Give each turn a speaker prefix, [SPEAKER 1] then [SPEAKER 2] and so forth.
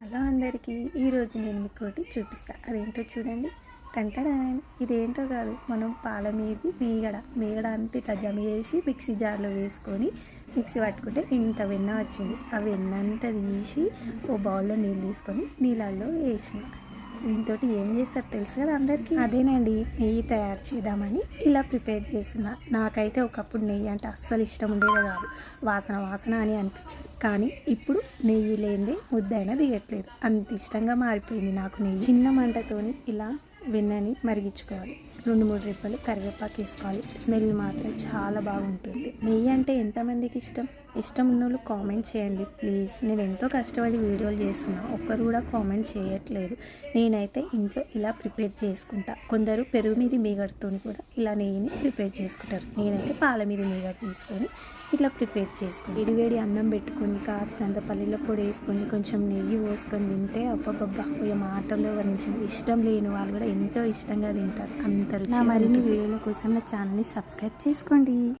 [SPEAKER 1] Hello అందరికీ ఈరోజు నేను మీకు ఒకటి చూపిస్తాను అదేంటో చూడండి. టంటడాన్ ఇదేంటో కాదు. మనం పాల మీది మీగడ. మీగడ అంతా ఇట్లా జమ చేసి మిక్సీ జార్లో వేసుకొని మిక్సీ పట్టుకుంటే ఇంత వెన్న వచ్చింది. ఆ వెన్న అంతా తీసి ఓ బౌల్లో నీళ్ళు తీసుకొని నీళ్ళల్లో వేసిన. దీంతో ఏం చేస్తారు తెలుసు కదా అందరికీ? అదేనండి నెయ్యి తయారు చేద్దామని ఇలా ప్రిపేర్ చేసిన నాకైతే ఒకప్పుడు నెయ్యి అంటే అస్సలు ఇష్టం ఉండేదే కాదు. వాసన వాసన అని అనిపించేది. కానీ ఇప్పుడు నెయ్యి లేనిదే ముద్దైనా దిగట్లేదు. అంత ఇష్టంగా మారిపోయింది నాకు నెయ్యి. చిన్న మంటతోని ఇలా వెన్నని మరిగించుకోవాలి. రెండు మూడు రెప్పలు కరివేపాకు వేసుకోవాలి. స్మెల్ మాత్రం చాలా బాగుంటుంది. నెయ్యి అంటే ఎంతమందికి ఇష్టం? ఇష్టం ఉన్న వాళ్ళు కామెంట్ చేయండి. ప్లీజ్. నేను ఎంతో కష్టపడి వీడియోలు చేస్తున్నా. ఒక్కరు కూడా కామెంట్ చేయట్లేదు. నేనైతే ఇంట్లో ఇలా ప్రిపేర్ చేసుకుంటా. కొందరు పెరుగు మీద మీగడతో కూడా ఇలా నెయ్యిని ప్రిపేర్ చేసుకుంటారు. నేనైతే పాల మీద మీగడ తీసుకొని ఇట్లా ప్రిపేర్ చేసుకుని వేడి అన్నం పెట్టుకొని కాస్తంత పల్లీల పొడి వేసుకొని కొంచెం నెయ్యి పోసుకొని తింటే అబ్బబ్బబ్బా ఇక మాటల్లో వర్ణించిన ఇష్టం లేని వాళ్ళు కూడా ఎంతో ఇష్టంగా తింటారు. అంత రుచి మరిన్ని వీడియోల కోసం నా ఛానల్ని సబ్స్క్రైబ్ చేసుకోండి.